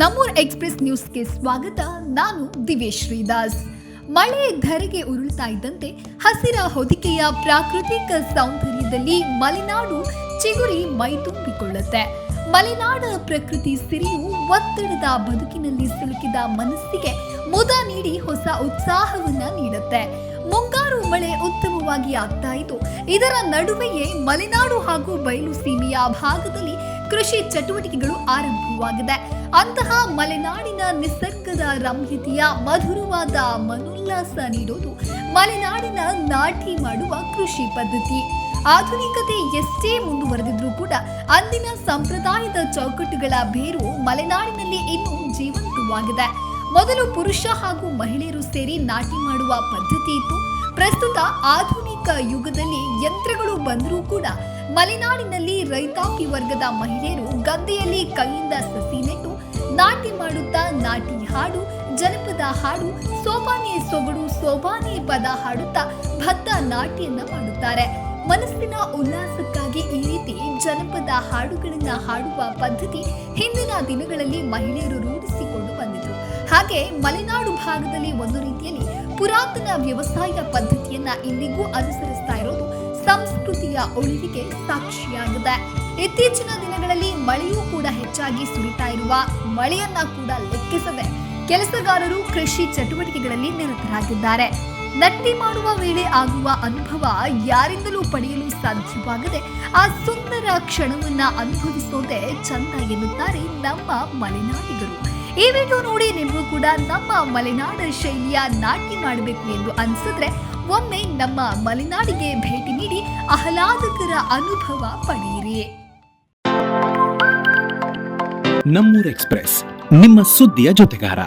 ನಮ್ಮೂರ್ ಎಕ್ಸ್ಪ್ರೆಸ್ ನ್ಯೂಸ್ಗೆ ಸ್ವಾಗತ. ನಾನು ದಿವೇಶ್ ಶ್ರೀದಾಸ್. ಮಳೆ ಧರೆಗೆ ಉರುಳ್ತಾ ಇದ್ದಂತೆ ಹಸಿರ ಹೊದಿಕೆಯ ಪ್ರಾಕೃತಿಕ ಸೌಂದರ್ಯದಲ್ಲಿ ಮಲೆನಾಡು ಚಿಗುರಿ ಮೈತುಂಬಿಕೊಳ್ಳುತ್ತೆ ಮಲೆನಾಡ ಪ್ರಕೃತಿ ಸಿರಿಯು ಒತ್ತಡದ ಬದುಕಿನಲ್ಲಿ ಸಿಲುಕಿದ ಮನಸ್ಸಿಗೆ ಮುದ ನೀಡಿ ಹೊಸ ಉತ್ಸಾಹವನ್ನ ನೀಡುತ್ತೆ. ಮುಂಗಾರು ಮಳೆ ಉತ್ತಮವಾಗಿ ಆಗ್ತಾ ಇದ್ದು, ಇದರ ನಡುವೆಯೇ ಮಲೆನಾಡು ಹಾಗೂ ಬಯಲು ಸೀಮೆಯ ಭಾಗದಲ್ಲಿ ಕೃಷಿ ಚಟುವಟಿಕೆಗಳು ಆರಂಭವಾಗಿದೆ. ಅಂತಹ ಮಲೆನಾಡಿನ ನಿಸರ್ಗದ ರಮ್ಯತೆಯ ಮಧುರವಾದ ಮನೋಲ್ಲಾಸ ನೀಡೋದು ಮಲೆನಾಡಿನ ನಾಟಿ ಮಾಡುವ ಕೃಷಿ ಪದ್ಧತಿ. ಆಧುನಿಕತೆ ಎಷ್ಟೇ ಮುಂದುವರೆದಿದ್ರೂ ಕೂಡ ಅಂದಿನ ಸಂಪ್ರದಾಯದ ಚೌಕಟ್ಟುಗಳ ಬೇರು ಮಲೆನಾಡಿನಲ್ಲಿ ಇನ್ನೂ ಜೀವಂತವಾಗಿದೆ. ಮೊದಲು ಪುರುಷ ಹಾಗೂ ಮಹಿಳೆಯರು ಸೇರಿ ನಾಟಿ ಮಾಡುವ ಪದ್ಧತಿ ಇತ್ತು. ಪ್ರಸ್ತುತ ಆಧುನಿಕ ಯುಗದಲ್ಲಿ ಯಂತ್ರಗಳು ಬಂದರೂ ಕೂಡ ಮಲೆನಾಡಿನಲ್ಲಿ ರೈತಾಪಿ ವರ್ಗದ ಮಹಿಳೆಯರು ಗದ್ದೆಯಲ್ಲಿ ಕೈಯಿಂದ ಸಸಿ ನೆಟ್ಟು ನಾಟಿ ಮಾಡುತ್ತಾ ನಾಟಿ ಹಾಡು, ಜನಪದ ಹಾಡು ಸೋಬಾನೆ ಸೊಗಡು ಸೋಬಾನೆ ಪದ ಹಾಡುತ್ತಾ ಭತ್ತ ನಾಟಿಯನ್ನ ಮಾಡುತ್ತಾರೆ. ಮನಸ್ಸಿನ ಉಲ್ಲಾಸಕ್ಕಾಗಿ ಈ ರೀತಿ ಜನಪದ ಹಾಡುಗಳನ್ನ ಹಾಡುವ ಪದ್ಧತಿ ಹಿಂದಿನ ದಿನಗಳಲ್ಲಿ ಮಹಿಳೆಯರು ರೂಢಿಸಿಕೊಂಡು ಬಂದಿದ್ರು ಹಾಗೆ ಮಲೆನಾಡು ಭಾಗದಲ್ಲಿ ಒಂದು ರೀತಿಯಲ್ಲಿ ಪುರಾತನ ವ್ಯವಸಾಯ ಪದ್ಧತಿಯನ್ನ ಇಂದಿಗೂ ಅನುಸರಿಸ್ತಾ ಇರೋದು ಸಂಸ್ಕೃತಿಯ ಉಳಿವಿಗೆ ಸಾಕ್ಷಿಯಾಗಿದೆ. ಇತ್ತೀಚಿನ ದಿನಗಳಲ್ಲಿ ಮಳೆಯೂ ಕೂಡ ಹೆಚ್ಚಾಗಿ ಸುರಿತಾ ಇರುವ ಮಳೆಯನ್ನ ಕೂಡ ಲೆಕ್ಕಿಸದೆ ಕೆಲಸಗಾರರು ಕೃಷಿ ಚಟುವಟಿಕೆಗಳಲ್ಲಿ ನಿರತರಾಗಿದ್ದಾರೆ. ನಟ್ಟಿ ಮಾಡುವ ವೇಳೆ ಆಗುವ ಅನುಭವ ಯಾರಿಂದಲೂ ಪಡೆಯಲು ಸಾಧ್ಯವಾಗದೆ ಆ ಸುಂದರ ಕ್ಷಣವನ್ನ ಅನುಭವಿಸೋದೆ ಚಂದ ಎನ್ನುತ್ತಾರೆ ನಮ್ಮ ಮಲೆನಾಡಿಗರು. ಈ ವಿಡಿಯೋ ನೋಡಿ ನಿಮಗೂ ಕೂಡ ನಮ್ಮ ಮಲೆನಾಡ ಶೈಲಿಯ ನಾಟಿ ಮಾಡಬೇಕು ಎಂದು ಅನ್ಸಿದ್ರೆ ಒಮ್ಮೆ ನಮ್ಮ ಮಲೆನಾಡಿಗೆ ಭೇಟಿ ನೀಡಿ ಆಹ್ಲಾದಕರ ಅನುಭವ ಪಡೆಯಿರಿ. ನಮ್ಮೂರ್ ಎಕ್ಸ್ಪ್ರೆಸ್, ನಿಮ್ಮ ಸುದ್ದಿಯ ಜೊತೆಗಾರ.